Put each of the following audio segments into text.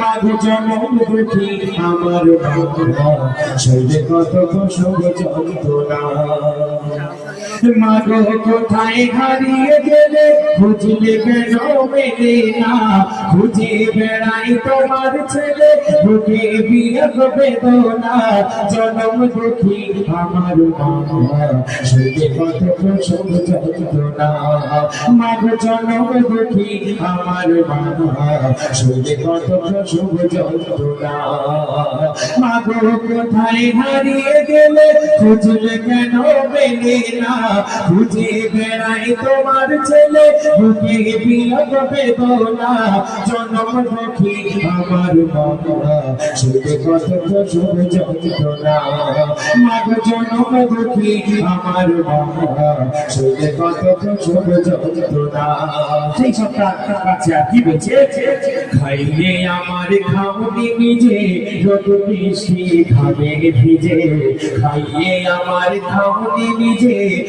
মাঘ জনম দুঃখী আমার বাবা শৈলে কত প্রসব যন্ত্রণা। মাগো কোথায় হারিয়ে গেলে? খুঁজলে কেন মেলে না? খুঁজে বেড়াই তোমার ছেলে। বুকে বিয়োগ বেদনা, জনম দুঃখী আমার বাবা শৈলে কত প্রসব যন্ত্রণা। মাঘ জনম দুঃখী আমার বাবা শৈলে কত প্রসব যন্ত্রণা। মাগো, কোথায় হারিয়ে গেলে? খুঁজলে কেন মেলে না? খুঁজে বেড়াই তোমার ছেলে, বুকে বিয়োগ বেদনা জনম দুঃখী আমার বাবা শুধু কত প্রসব যন্ত্রণা, মাগ জনম দুঃখী আমার বাবা শুধু কত প্রসব যন্ত্রণা। সেই সপ্তাহ কাছে আর কি বলছে? খাইলে আমার খাওনি নিজে যত বৃষ্টি খাবে ভিজে। খাইয়ে আমার খাওনি নিজে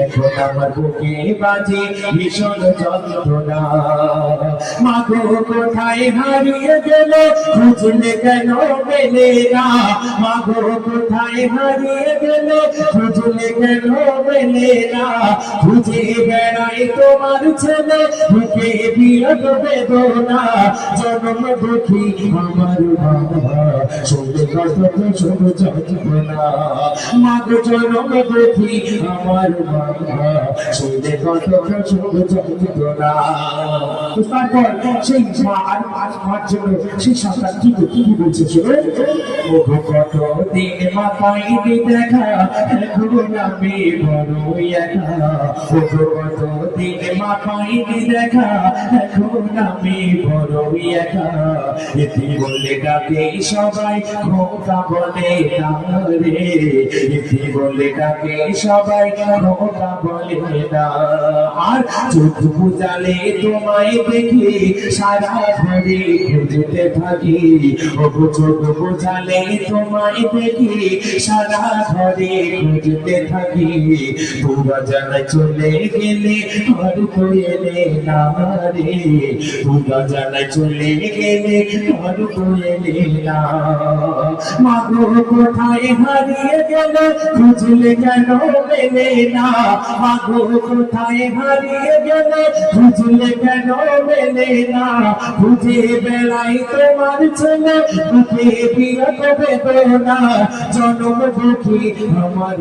এখন আমার হারিয়ে গেল খুঁজলে কেন মেলে না? মাগো কোথায় হারিয়ে গেল খুঁজলে কেন মেলে না? খুঁজে বেড়াই তোমার ছেলে, বুকে বিয়োগ বেদনা। জন্ম দুঃখী আমার বাবা শুনলে কত শুভ যন্ত্রণা। মাগো জন্ম দুঃখী আমার বাবা শুনলে কত যন্ত্রণা তারপর সেই মা আর আর মার জন্য সেই সন্তান কি কি কি বলছে শুনে ও কত দিন মা পাইনি দেখা এখন আমি বড় একা ও কত দিন মা পাইনি দেখা এখন আমি বড় একা এটি বলে ডাকে সবাই খোকা বলে না রে এটি বলে ডাকে সবাই খোকা বলে না? আর চোখ বুঝালে তোমায় দেখি, সারা ঘরে খুঁজতে থাকি। ও চোখ বুঝালে তোমায় দেখি, সারা ঘরে খুঁজতে থাকি। তোরা জানায় চলে গেলে ঘর তো এলে না রে তোরা জানায় চলে গেলে ঘর তো এলে না। মাগো কোথায় হারিয়ে গেল, খুঁজলে কেন না, মাগো কোথায় হারিয়ে গেল? খুঁজলে কেন না? খুঁজে বেড়াই তোমার ছেলে বিরত বেদনা। জনম দুঃখী আমার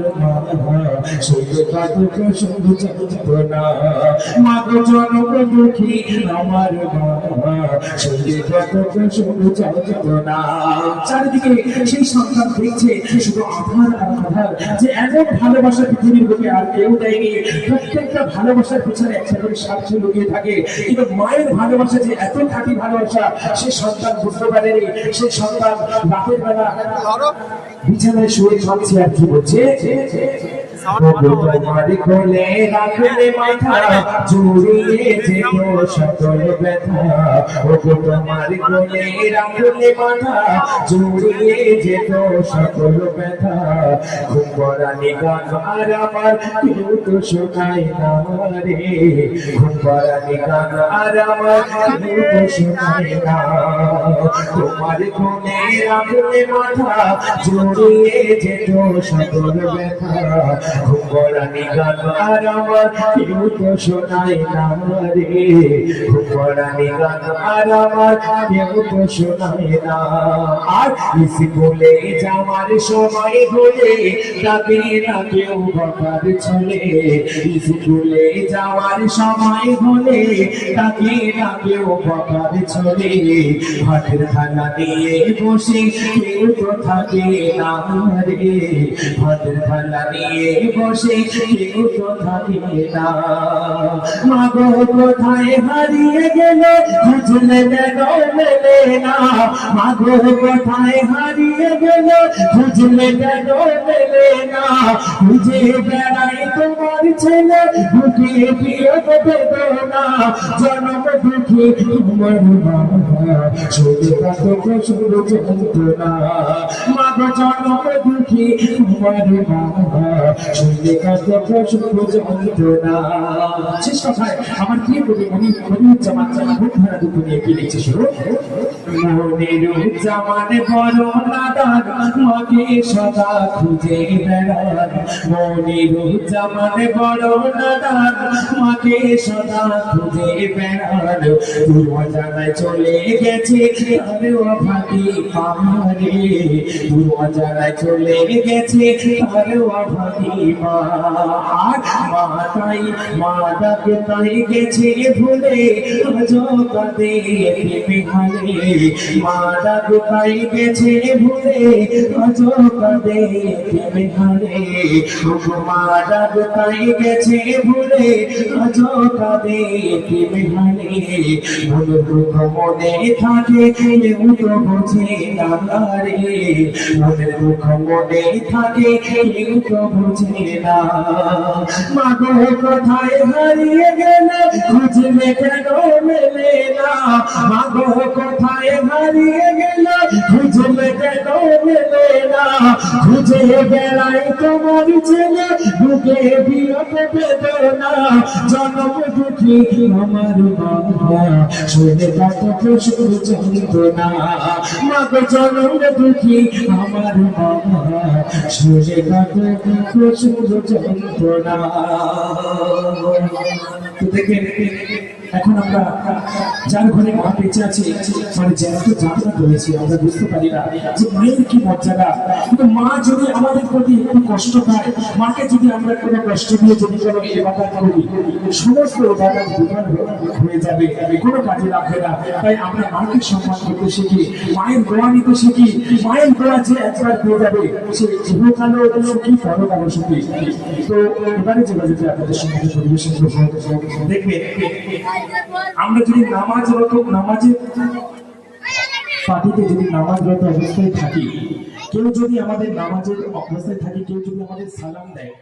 চারিদিকে সেই সন্তান দেখছে, শুধু আধার আধার, যে এমন ভালোবাসা পৃথিবীর বুকে আর কেউ দেয়নি। প্রত্যেকটা ভালোবাসার পিছনে একটা করে স্বার্থ লুকিয়ে থাকে। কিন্তু মায়ের ভালোবাসা যে এত খাঁটি ভালোবাসা, সে সন্তান বুঝতে পারেনি। সে সন্তান রাতের বেলা বিছানায় শুয়ে খাচ্ছে আর কি বলছে? তোমার কোলে রাখলে মাথা, জুড়িয়ে যেত সকল ব্যথা। ও তোমার কোলে রাখলে মাথা, জুড়িয়ে যেত সকল ব্যথা। ঘুম পড়ানি গান আর আমার কেউ তো শোনায় না রে ঘুম আর আমার কেউ তো শোনায় না তোমার কোলে রাখলে মাথা জুড়িয়ে যেত সকল ব্যথা। গান আর আমার কেউ তো শোনায় না রে গান আর আমার কেউ তো শোনায় না আর স্কুলে যাওয়ার সময় হলে ডাকে না কেউ বাবার ছেলে স্কুলে যাওয়ার সময় হলে ডাকে না কেউ বাবার ছেলে হাতের থালা নিয়ে বসে কেউ তো থাকে না রে। হাতের থালা নিয়ে বসে কেউ তো থাকে না। মাগো কোথায় হারিয়ে গেলে? খুঁজলে যেন মেলে না। মাগো কোথায় হারিয়ে গেলে? খুঁজলে যেন মেলে না খুঁজে বেড়াই তোমার ছেলে বুকে বিয়োগ বেদনা জন্ম শেষ কথায়, আমার কি মনে মনে জামা জামা ভাড়া দুঃখ নিয়ে কি লিখছে শুরু? মনের জামানে বড় নাদান মাকে সদা খুঁজে বেড়ান মনের জামানে বড় নাদান মাকে সদা খুঁজে বেড়ান তুই অজানায় চলে গেছে আরে ও পাহাড়ে। তুই অজানায় চলে গেছে ও ভাগি মা মা মা ডাকে তাই গেছে ভুলে আজ কাঁদে বিহারে মা ডাকে গেছে ভুলে আজ কাঁদে বিহারে মা ডাকে তাই গেছে ভুলে আজ কাঁদে বিহারে মনে দুঃখ মনে থাকে তো বোঝে না রে দুঃখ মনে থাকে তো বোঝে না। মাগো কোথায় হারিয়ে গেলে, খুঁজলে কেন মেলে না? মাগো কোথায় হারিয়ে গেলে খুঁজলে কেন মেলে না খুঁজে বেড়াই তোমার ছেলে, বুকে বিরত বেদনা। জন্ম দুঃখী আমার বাবা শুনে কত প্রচুর যন্ত্রণা। মাগো জন্ম দুঃখী আমার বাবা শুনে কত যন্ত্রণা। তো দেখেন এখন আমরা যার ঘরে মা বেঁচে আছে মানে জ্যান্ত যাত্রা করেছি আমরা বুঝতে পারি না যে মায়ের কি মর্যাদা। কিন্তু মা যদি আমাদের প্রতি একটু কষ্ট পায়, মাকে যদি আমরা কোনো কষ্ট দিয়ে যদি কোনো এলাকা করি, সমস্ত এলাকা বিমান হয়ে যাবে, কোনো কাজে লাগবে না। তাই আমরা মাকে সম্মান করতে শিখি, মায়ের দোয়া নিতে শিখি, মায়ের দোয়া যে একবার পেয়ে যাবে, সে ইহকালও সুখী, পরকালও সুখী। তো এবারে যে বাজেটে আপনাদের সঙ্গে পরিবেশন করব দেখবে আমরা যদি নামাজ নামাজরত নামাজের পার্টিতে যদি নামাজরত অবস্থায় থাকি, কেউ যদি আমাদের নামাজের অবস্থায় থাকে, কেউ যদি আমাদের সালাম দেয়